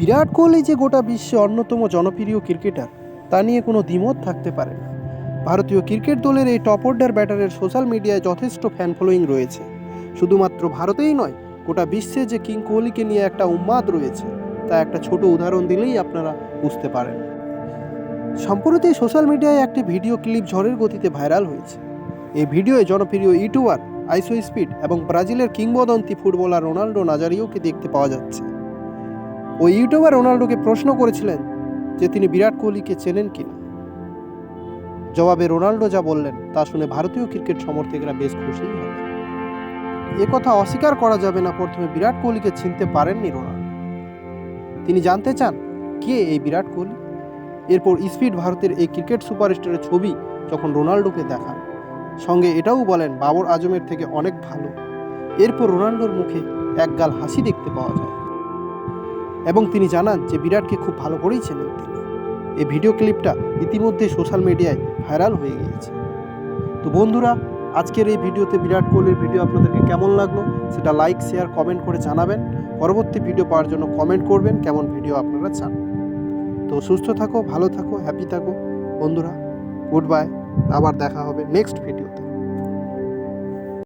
বিরাট কোহলি যে গোটা বিশ্বে অন্যতম জনপ্রিয় ক্রিকেটার, তা নিয়ে কোনো দ্বিমত থাকতে পারে না। ভারতীয় ক্রিকেট দলের এই টপ অর্ডার ব্যাটারের সোশ্যাল মিডিয়ায় যথেষ্ট ফ্যান ফলোয়িং রয়েছে। শুধুমাত্র ভারতেই নয়, গোটা বিশ্বে যে কিং কোহলিকে নিয়ে একটা উন্মাদ রয়েছে, তা একটা ছোট উদাহরণ দিলেই আপনারা বুঝতে পারেন। সম্প্রতি সোশ্যাল মিডিয়ায় একটি ভিডিও ক্লিপ ঝড়ের গতিতে ভাইরাল হয়েছে। এই ভিডিওয়ে জনপ্রিয় ইউটিউবার, আইসো স্পিড এবং ব্রাজিলের কিংবদন্তি ফুটবলার রোনাল্ডো নাজারিওকে দেখতে পাওয়া যাচ্ছে। ওই ইউটিউবার রোনাল্ডোকে প্রশ্ন করেছিলেন যে তিনি বিরাট কোহলিকে চেনেন কিনা। জবাবে রোনাল্ডো যা বললেন, তা শুনে ভারতীয় ক্রিকেট সমর্থকরা বেশ খুশি হলেন। কথা অস্বীকার করা যাবে না, প্রথমে বিরাট কোহলিকে চিনতে পারেননি রোনাল্ডো। তিনি জানতে চান, কে এই বিরাট কোহলি? এরপর স্পিড ভারতের এই ক্রিকেট সুপারস্টারের ছবি যখন রোনাল্ডোকে দেখান, সঙ্গে এটাও বলেন, বাবর আজমের থেকে অনেক ভালো। এরপর রোনাল্ডোর মুখে একগাল হাসি দেখতে পাওয়া যায়। এবং তিনি জানান যে বিরাটকে খুব ভালো করেই চেনেন তিনি। এই ভিডিও ক্লিপটা ইতিমধ্যে সোশ্যাল মিডিয়ায় ভাইরাল হয়ে গিয়েছে। তো বন্ধুরা, আজকের এই ভিডিওতে বিরাট কোহলির ভিডিও আপনাদেরকে কেমন লাগল সেটা লাইক, শেয়ার, কমেন্ট করে জানাবেন। পরবর্তী ভিডিও পাওয়ার জন্য কমেন্ট করবেন কেমন ভিডিও আপনারা চান। তো সুস্থ থাকো, ভালো থাকো হ্যাপি থাকো। বন্ধুরা গুড বাই আবার দেখা হবে নেক্সট ভিডিওতে